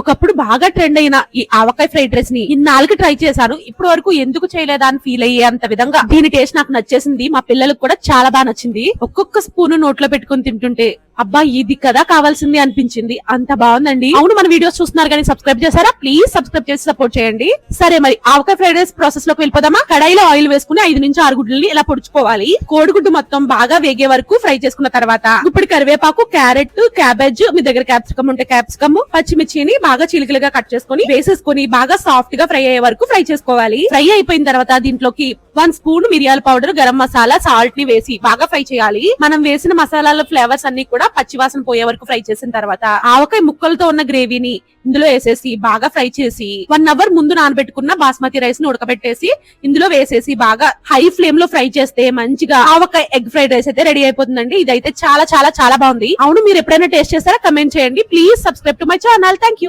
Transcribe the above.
ఒకప్పుడు బాగా ట్రెండ్ అయిన ఈ ఆవకాయ ఫ్రైడ్ రైస్ని ఇన్నాళ్ళకి ట్రై చేశాను. ఇప్పటి వరకు ఎందుకు చేయలేదా అని ఫీల్ అయ్యే అంత విధంగా దీని టేస్ట్ నాకు నచ్చేసింది. మా పిల్లలకు కూడా చాలా బాగా నచ్చింది. ఒక్కొక్క స్పూన్ నోట్లో పెట్టుకొని తింటుంటే అబ్బా ఇది కదా కావాల్సింది అనిపించింది. అంత బాగుందండి. అవును మన వీడియోస్ చూస్తున్నారు కానీ సబ్స్క్రైబ్ చేశారా? ప్లీజ్ సబ్స్క్రైబ్ చేసి సపోర్ట్ చేయండి. సరే మరి ఆవకాయ ఫ్రైడ్ రైస్ ప్రాసెస్లోకి వెళ్ళిపోదామా? కడాయిలో ఆయిల్ వేసుకుని ఐదు నుంచి ఆరు గుడ్లని ఇలా పొడుచుకోవాలి. కోడిగుడ్డు మొత్తం బాగా వేగే వరకు ఫ్రై చేసుకున్న తర్వాత ఇప్పుడు కరివేపాకు క్యారెట్ క్యాబేజ్ మీ దగ్గర క్యాప్సికమ్ ఉంటే క్యాప్సికమ్ పచ్చిమిర్చిని బాగా చిలికలుగా కట్ చేసుకొని వేసేసుకొని బాగా సాఫ్ట్గా ఫ్రై అయ్యే వరకు ఫ్రై చేసుకోవాలి. ఫ్రై అయిపోయిన తర్వాత దీంట్లోకి వన్ స్పూన్ మిరియాల పౌడర్ గరం మసాలా సాల్ట్ని వేసి బాగా ఫ్రై చేయాలి. మనం వేసిన మసాలాల ఫ్లేవర్స్ అన్ని కూడా పచ్చివాసన పోయే వరకు ఫ్రై చేసిన తర్వాత ఆవకాయ ముక్కలతో ఉన్న గ్రేవీని ఇందులో వేసేసి బాగా ఫ్రై చేసి వన్ అవర్ ముందు నానబెట్టుకున్న బాస్మతి రైస్ని ఉడకబెట్టేసి ఇందులో వేసేసి బాగా హై ఫ్లేమ్లో ఫ్రై చేస్తే మంచిగా ఆవకాయ ఎగ్ ఫ్రైడ్ రైస్ అయితే రెడీ అయిపోతుందండి. ఇదైతే చాలా చాలా చాలా బాగుంది. అవును మీరు ఎప్పుడైనా టేస్ట్ చేస్తారా? కమెంట్ చేయండి. Please subscribe to my channel. Thank you